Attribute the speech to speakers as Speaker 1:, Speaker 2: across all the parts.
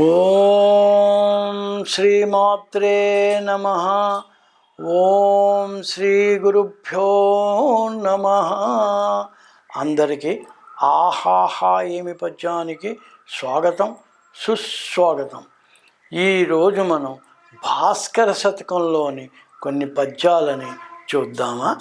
Speaker 1: ఓం శ్రీమాత్రే నమ. ఓం శ్రీ గురుభ్యో నమ. అందరికీ ఆహాహా ఏమి పద్యానికి స్వాగతం సుస్వాగతం. ఈరోజు మనం భాస్కర శతకంలోని కొన్ని పద్యాలని చూద్దామా?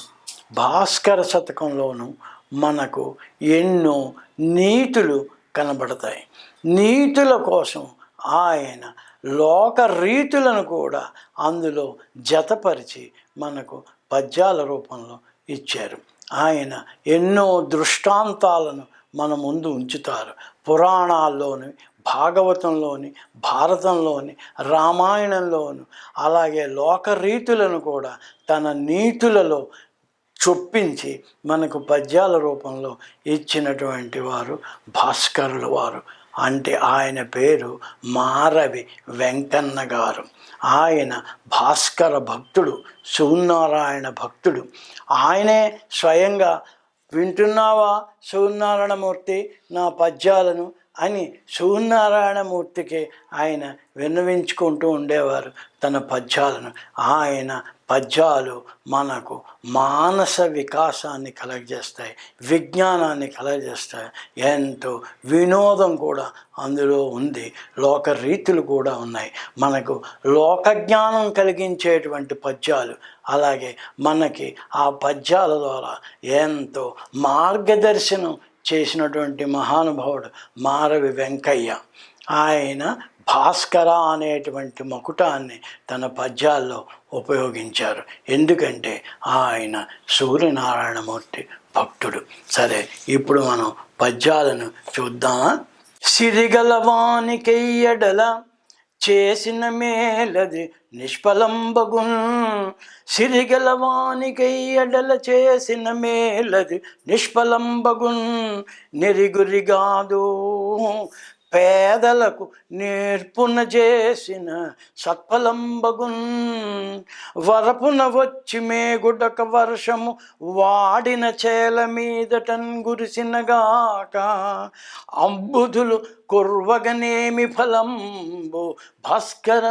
Speaker 1: భాస్కర శతకంలోనూ మనకు ఎన్నో నీతులు కనబడతాయి. నీతుల కోసం ఆయన లోక రీతులను కూడా అందులో జతపరిచి మనకు పద్యాల రూపంలో ఇచ్చారు. ఆయన ఎన్నో దృష్టాంతాలను మన ముందు ఉంచుతారు. పురాణాల్లోని భాగవతంలోని భారతంలోని రామాయణంలోను అలాగే లోక రీతులను కూడా తన నీతులలో చొప్పించి మనకు పద్యాల రూపంలో ఇచ్చినటువంటి వారు భాస్కరుల వారు. అంటే ఆయన పేరు మారవి వెంకన్న గారు. ఆయన భాస్కర భక్తుడు సూర్యనారాయణ భక్తుడు. ఆయనే స్వయంగా వింటున్నావా సూర్యనారాయణమూర్తి నా పద్యాలను అని సూర్యనారాయణమూర్తికి ఆయన విన్నవించుకుంటూ ఉండేవారు తన పద్యాలను. ఆయన పద్యాలు మనకు మానస వికాసాన్ని కలగజేస్తాయి విజ్ఞానాన్ని కలగజేస్తాయి. ఎంతో వినోదం కూడా అందులో ఉంది. లోక రీతులు కూడా ఉన్నాయి. మనకు లోక జ్ఞానం కలిగించేటువంటి పద్యాలు. అలాగే మనకి ఆ పద్యాల ద్వారా ఎంతో మార్గదర్శనం చేసినటువంటి మహానుభావుడు మారవి వెంకయ్య. ఆయన భాస్కర అనేటువంటి మకుటాన్ని తన పద్యాల్లో ఉపయోగించారు. ఎందుకంటే ఆయన సూర్యనారాయణమూర్తి భక్తుడు. సరే ఇప్పుడు మనం పద్యాలను చూద్దామా సిరిగలవానికెయ్యడల చేసిన మేలది నిష్ఫలంబగున్. సిరిగలవానికెయ్యడల చేసిన మేలది నిష్ఫలంబగున్. నెరిగురిగాదు పేదలకు నేర్పున చేసిన సత్ఫలంబగున్. వరపున వచ్చి మేగుడక వర్షము వాడిన చేల మీదటన్ గురిసినగాక అంబుధులు కుర్వగనేమి ఫలంబు. భాస్కర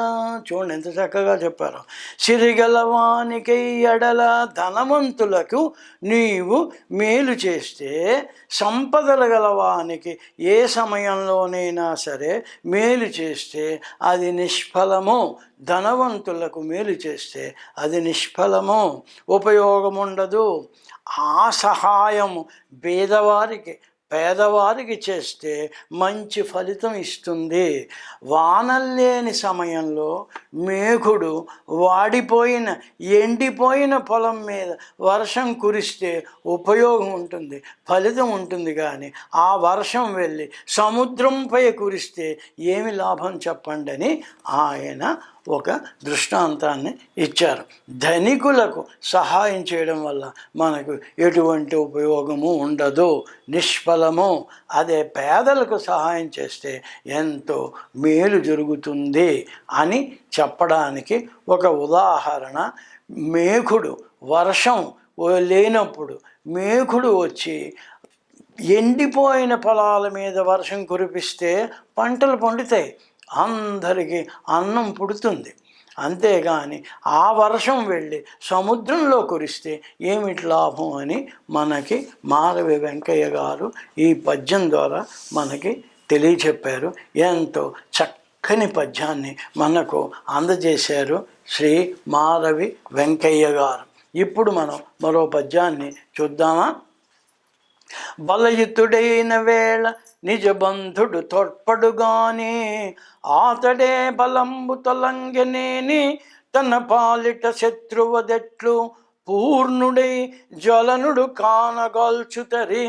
Speaker 1: చూడండి ఎంత చక్కగా చెప్పారు. సిరిగలవానికై ఎడల ధనవంతులకు నీవు మేలు చేస్తే సంపదలు గలవానికి ఏ సమయంలోనైనా సరే మేలు చేస్తే అది నిష్ఫలము. ధనవంతులకు మేలు చేస్తే అది నిష్ఫలము. ఉపయోగముండదు. ఆ సహాయము పేదవారికి పేదవారికి చేస్తే మంచి ఫలితం ఇస్తుంది. వానల్లేని సమయంలో మేఘుడు వాడిపోయిన ఎండిపోయిన పొలం మీద వర్షం కురిస్తే ఉపయోగం ఉంటుంది ఫలితం ఉంటుంది కానీ ఆ వర్షం వెళ్ళి సముద్రంపై కురిస్తే ఏమి లాభం చెప్పండి అని ఆయన ఒక దృష్టాంతాన్ని ఇచ్చారు. ధనికులకు సహాయం చేయడం వల్ల మనకు ఎటువంటి ఉపయోగము ఉండదు. నిష్ఫల నిష్ఫలము అదే పేదలకు సహాయం చేస్తే ఎంతో మేలు జరుగుతుంది అని చెప్పడానికి ఒక ఉదాహరణ. మేఘుడు వర్షం లేనప్పుడు మేఘుడు వచ్చి ఎండిపోయిన పొలాల మీద వర్షం కురిపిస్తే పంటలు పండుతాయి. అందరికీ అన్నం పుడుతుంది. అంతేగాని ఆ వర్షం వెళ్ళి సముద్రంలో కురిస్తే ఏమిటి లాభం అని మనకి మాధవి వెంకయ్య గారు ఈ పద్యం ద్వారా మనకి తెలియచెప్పారు. ఎంతో చక్కని పద్యాన్ని మనకు అందజేశారు శ్రీ మాధవి వెంకయ్య గారు. ఇప్పుడు మనం మరో పద్యాన్ని చూద్దామా? బలయుతుడైన వేళ నిజ బంధుడు ఆతడే బలంబు తొలంగనేని తన పాలిట శత్రువదెట్లు పూర్ణుడై జ్వలనుడు కానగాల్చుతరి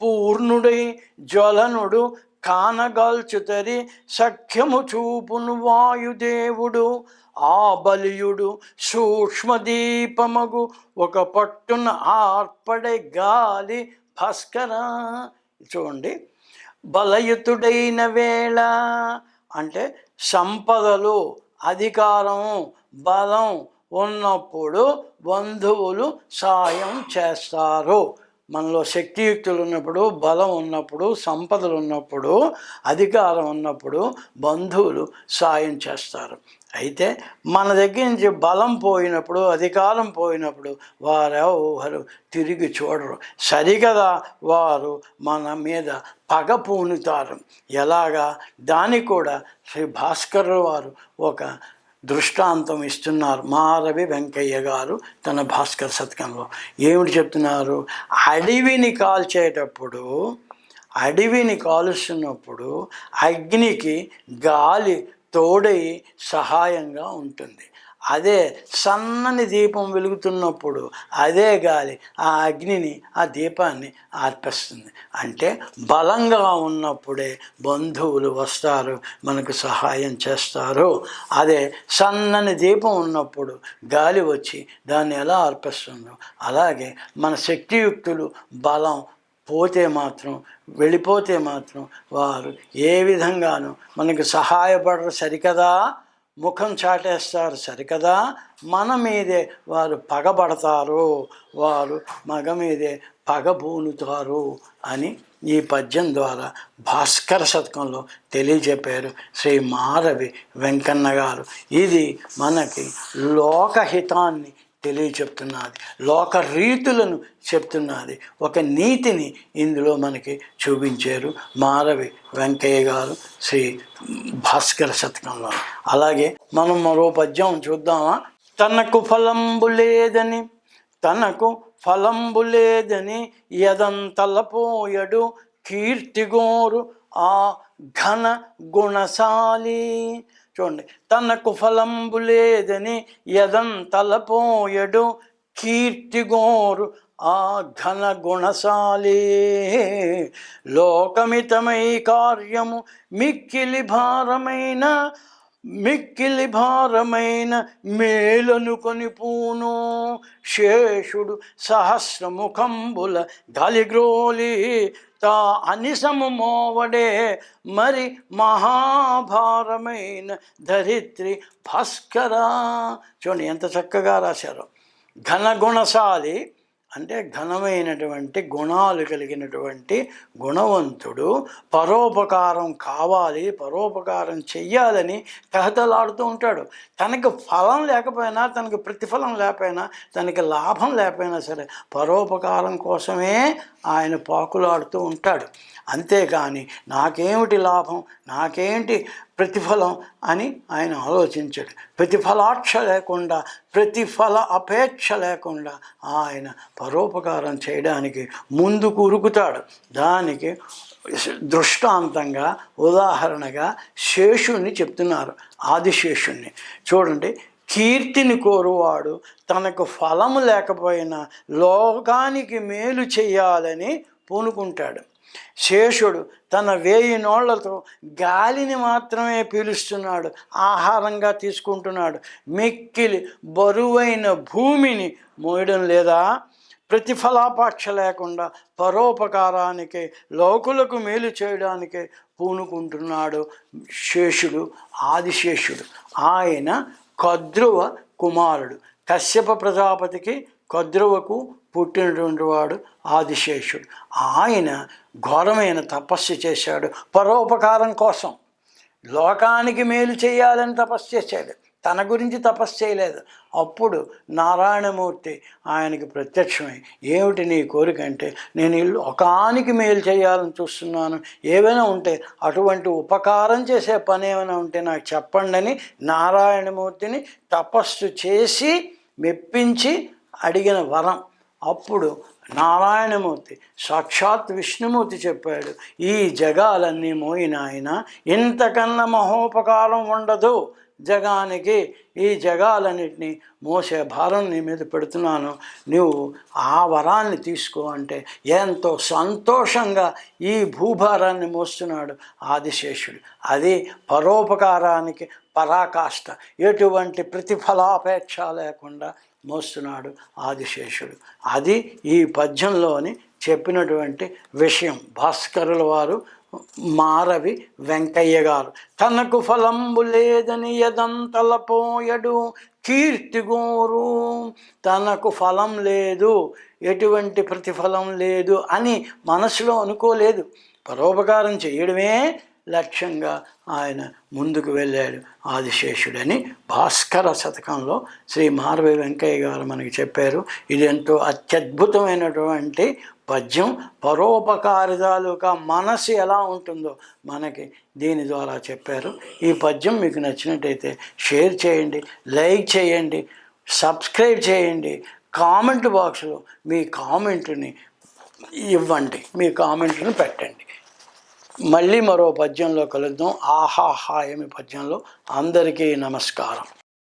Speaker 1: పూర్ణుడై జ్వలనుడు కానగాల్చుతరి సఖ్యము చూపును వాయుదేవుడు ఆ బలియుడు సూక్ష్మదీపమగు ఒక పట్టున ఆర్పడే గాలి భాస్కర. చూడండి. బలయుతుడైన వేళ. అంటే సంపదలు అధికారం బలం ఉన్నప్పుడు బంధువులు సాయం చేస్తారు. మనలో శక్తియుక్తులు ఉన్నప్పుడు బలం ఉన్నప్పుడు సంపదలు ఉన్నప్పుడు అధికారం ఉన్నప్పుడు బంధువులు సాయం చేస్తారు. అయితే మన దగ్గర నుంచి బలం పోయినప్పుడు అధికారం పోయినప్పుడు వారెవరు తిరిగి చూడరు. సరిగదా వారు మన మీద పగ పూనుతారు. ఎలాగా? దానికి కూడా శ్రీ భాస్కర్ వారు ఒక దృష్టాంతం ఇస్తున్నారు. మారవి వెంకయ్య గారు తన భాస్కర్ శతకంలో ఏమిటి చెప్తున్నారు? అడవిని కాల్చేటప్పుడు అడవిని కాలుస్తున్నప్పుడు అగ్నికి గాలి తోడై సహాయంగా ఉంటుంది. అదే సన్నని దీపం వెలుగుతున్నప్పుడు అదే గాలి ఆ అగ్నిని ఆ దీపాన్ని ఆర్పిస్తుంది. అంటే బలంగా ఉన్నప్పుడే బంధువులు వస్తారు మనకు సహాయం చేస్తారు. అదే సన్నని దీపం ఉన్నప్పుడు గాలి వచ్చి దాన్ని ఎలా ఆర్పిస్తుందో అలాగే మన శక్తియుక్తులు బలం పోతే మాత్రం వెళ్ళిపోతే మాత్రం వారు ఏ విధంగానూ మనకు సహాయపడరు సరికదా? ముఖం చాటేస్తారు. సరికదా? మన మీదే వారు పగబడతారు. వారు మగ మీదే పగబూనుతారు అని ఈ పద్యం ద్వారా భాస్కర శతకంలో తెలియజెప్పారు శ్రీ మారవి వెంకన్న గారు ఇది మనకి లోకహితాన్ని తెలియచెప్తున్నది. లోక రీతులను చెప్తున్నది. ఒక నీతిని ఇందులో మనకి చూపించారు మారవి వెంకయ్య గారు శ్రీ భాస్కర శతకంలో. అలాగే మనం మరో పద్యం చూద్దామా? తనకు ఫలంబు లేదని తనకు ఫలంబు లేదని ఎదంతలపోయడు కీర్తిగోరు ఆ ఘన గుణశాలి. చూడండి. తనకు ఫలంబు లేదని యదం తలపోయడు కీర్తిగోరు ఆ ఘన గుణశాలి. లోకమితమై కార్యము మిక్కిలి భారమైన మిక్కిలి భారమైన మేలనుకొని పూను శేషుడు సహస్రముఖంబుల గలిగ్రోలి తా అనిసము మోవడే మరి మహాభారమైన ధరిత్రి భాస్కరా. చూడండి ఎంత చక్కగా రాశారు. ఘనగుణశాలి అంటే ఘనమైనటువంటి గుణాలు కలిగినటువంటి గుణవంతుడు పరోపకారం కావాలి పరోపకారం చెయ్యాలని తహతలాడుతూ ఉంటాడు. తనకి ఫలం లేకపోయినా తనకి ప్రతిఫలం లేకపోయినా తనకి లాభం లేకపోయినా సరే పరోపకారం కోసమే ఆయన పాకులాడుతూ ఉంటాడు. అంతేకాని నాకేమిటి లాభం? నాకేంటి ప్రతిఫలం అని ఆయన ఆలోచించాడు. ప్రతిఫలాక్ష లేకుండా ప్రతిఫల అపేక్ష లేకుండా ఆయన పరోపకారం చేయడానికి ముందుకు ఉరుకుతాడు. దానికి దృష్టాంతంగా ఉదాహరణగా శేషుణ్ణి చెప్తున్నారు ఆదిశేషుణ్ణి. చూడండి కీర్తిని కోరువాడు తనకు ఫలము లేకపోయినా లోకానికి మేలు చేయాలని పూనుకుంటాడు. శేషుడు తన వేయి నోళ్ళతో గాలిని మాత్రమే పీలుస్తున్నాడు ఆహారంగా తీసుకుంటున్నాడు. మిక్కిలి బరువైన భూమిని మోయడం లేదా ప్రతిఫలాపాక్ష లేకుండా పరోపకారానికి లోకులకు మేలు చేయడానికే పూనుకుంటున్నాడు శేషుడు ఆదిశేషుడు. ఆయన కద్రువ కుమారుడు. కశ్యప ప్రజాపతికి కద్రువకు పుట్టినటువంటి వాడు ఆదిశేషుడు. ఆయన ఘోరమైన తపస్సు చేశాడు పరోపకారం కోసం. లోకానికి మేలు చేయాలని తపస్సు చేశాడు. తన గురించి తపస్సు చేయలేదు. అప్పుడు నారాయణమూర్తి ఆయనకి ప్రత్యక్షమై ఏమిటి నీ కోరిక అంటే నేను ఇల్లు ఒకానికి మేలు చేయాలని చూస్తున్నాను. ఏవైనా ఉంటే అటువంటి ఉపకారం చేసే పని ఏమైనా ఉంటే నాకు చెప్పండి అని నారాయణమూర్తిని తపస్సు చేసి మెప్పించి అడిగిన వరం. అప్పుడు నారాయణమూర్తి సాక్షాత్ విష్ణుమూర్తి చెప్పాడు ఈ జగాలన్నీ మోయినాయన ఇంతకన్నా మహోపకారం ఉండదు. జగానికి ఈ జగాలన్నిటినీ మోసే భారం నీ మీద పెడుతున్నాను. నువ్వు ఆ వరాన్ని తీసుకో అంటే ఎంతో సంతోషంగా ఈ భూభారాన్ని మోస్తున్నాడు ఆదిశేషుడు. అది పరోపకారానికి పరాకాష్ట. ఎటువంటి ప్రతిఫలాపేక్ష లేకుండా మోస్తున్నాడు ఆదిశేషుడు. అది ఈ పద్యంలోని చెప్పినటువంటి విషయం. భాస్కరుల వారు మారవి వెంకయ్య గారు. తనకు ఫలంబు లేదని యదంతలపోయడు కీర్తిగోరు తనకు ఫలం లేదు ఎటువంటి ప్రతిఫలం లేదు అని మనసులో అనుకోలేదు. పరోపకారం చేయడమే లక్ష్యంగా ఆయన ముందుకు వెళ్ళాడు ఆదిశేషుడని భాస్కర శతకంలో శ్రీ మారవి వెంకయ్య గారు మనకి చెప్పారు. ఇది ఎంతో అత్యద్భుతమైనటువంటి పద్యం. పరోపకారితాలుగా మనసు ఎలా ఉంటుందో మనకి దీని ద్వారా చెప్పారు. ఈ పద్యం మీకు నచ్చినట్టయితే షేర్ చేయండి లైక్ చేయండి సబ్స్క్రైబ్ చేయండి. కామెంట్ బాక్స్లో మీ కామెంట్ని ఇవ్వండి మీ కామెంట్ని పెట్టండి. మళ్ళీ మరో పద్యంలో కలుద్దాం. ఆహాహాయమి పద్యంలో? అందరికీ నమస్కారం.